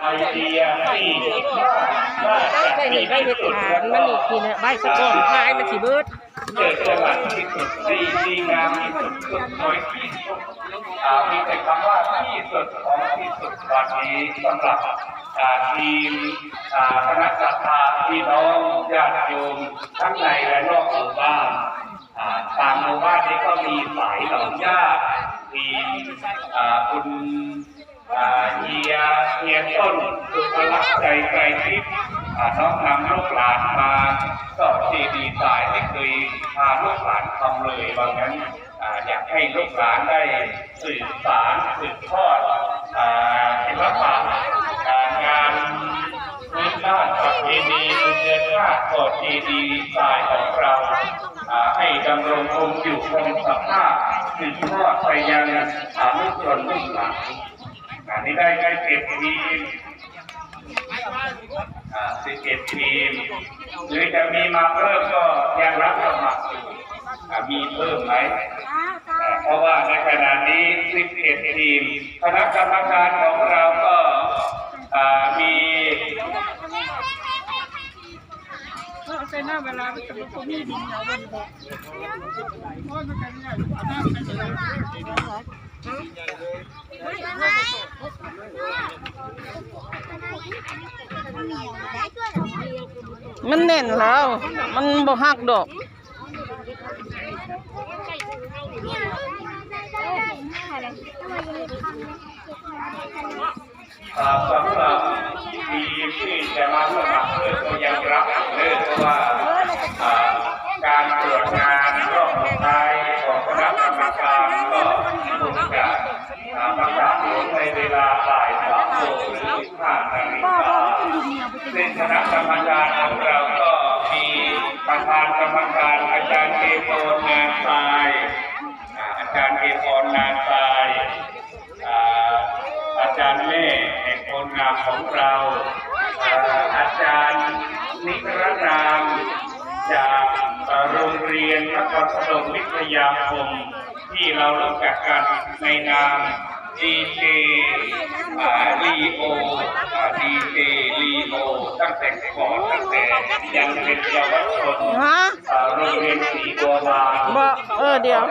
ไอเดียที่ว่าตั้งจะใจหนีไปเฮ็ดฐานมันอีกทีนะใบสะก้อนพายมันสิเบิดเกิดจังหวัดที่สุดที่ดีงามที่สุดสุดสวยที่สุดมีแต่คำว่าที่สุดของที่สุดวันนี้สำหรับทีมอ่าคณะสัตยาพี่น้องญาติโยมทั้งในและนอกหมู่บ้านอ่าตามหมู่บ้านนี้ก็มีสายเหล่าญาติมีอ่คุณ เฮียเฮียต้นสุภลักษณ์ใจไกรทิพย์อ่าน้องนำลูกหลานมาก็ดีดีสายไม่เคยพาลูกหลานทำเลยบางนั้นอยากให้ลูกหลานได้สื่อสารสืบทอดศิลปะอ่างานพื้นบ้านประเพณีเดือนชาติโกดดีดีสายของเราให้ดำรงคงอยู่คงสภาพสืบทอดไปยังลูกชนลูกหลาน อันนี้ได้ได้เก็บทีมอ่าสิบเอ็ดทีม หรือจะมีมาเพิ่มก็ยังรับสมัครอยู่อ่ามีเพิ่มไหมอ่าเพราะว่าในขณะนี้สิบเอ็ดทีม คณะกรรมการของเราก็อ่ามีใส่หน้าเวลามันจะเป็นคนมีดินเหนียวบนบกโอ้ยมันกันเนี่ยหน้ามันเลย มันแน่นแล้ว มันบ่หักดอกอ่าสำหรับทีมที่จะมาสมัครเพื่อก็ยังรับเนื่องเพราะว่าการตรวจงานรอบสุดท้ายของคณะกรรมการก็คงจะอ่าประกาศผลในเวลาบ่ายสามโมงหรือสิบห้านาฬิกา ซึ่งคณะกรรมการของเราก็มีประธานกรรมการอาจารย์เอโตงานทรายอาจารย์เอโตงานทรายอาจารย์แม่แห่งคนงามของเราอาจารย์นิรนามจากโรงเรียนนครพนมวิทยาคมที่เรารู้จักกันในนามดีเจลีโอดีเจลีโอตั้งแต่ก่อนตั้งแต่ ยังเป็นเยาวชนฮะอ่าโรงเรียนศรีบัวบานบ่เออเดี๋ยว